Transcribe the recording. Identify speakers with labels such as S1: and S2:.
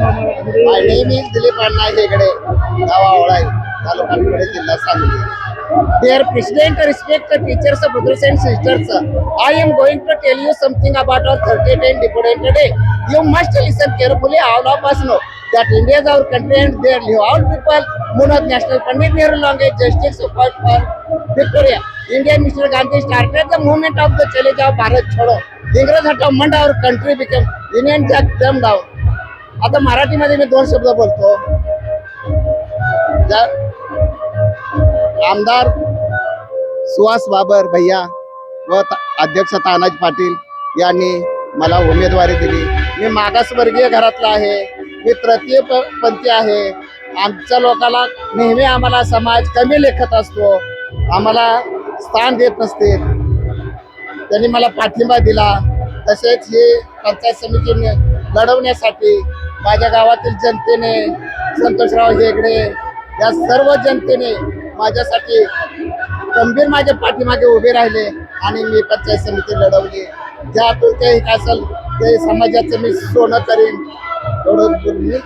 S1: My name is Dilip Anna Hegde, Gavaolai, Taluka Pune, Jilla Sangli. Dear President, respected teachers, brothers and sisters, I am going to tell you something about our 30th different Day. You must listen carefully. All of us know that India is our country and there live all people. moon of National Pandit Nehru Longe Justice support for Victoria. India, Mr. Gandhi started the movement of the challenge of Bharat Chodo. इंग्रज हटवment our country became Union Jack them down. आता मराठीमध्ये मी दोन शब्द बोलतो. आमदार सुहास बाबर भैया व अध्यक्ष तानाजी पाटील यांनी मला उमेदवारी दिली. मी मागासवर्गीय घरातला आहे. मी तृतीय पंथी आहे. आमच्या लोकाला नेहमी आम्हाला समाज कमी लेखत असतो. आम्हाला स्थान देत नसते. त्यांनी मला पाठिंबा दिला. तसेच हे पंचायत समितीने लढवण्यासाठी माझ्या गावातील जनतेने संतोषराव हेगडे या सर्व जनतेने माझ्यासाठी गंभीर माझ्या पाठीमागे उभे राहिले आणि मी पंचायत समिती लढवली. ज्यातून काही काय असेल ते समाजाचं मी सोनं करीन. एवढं मी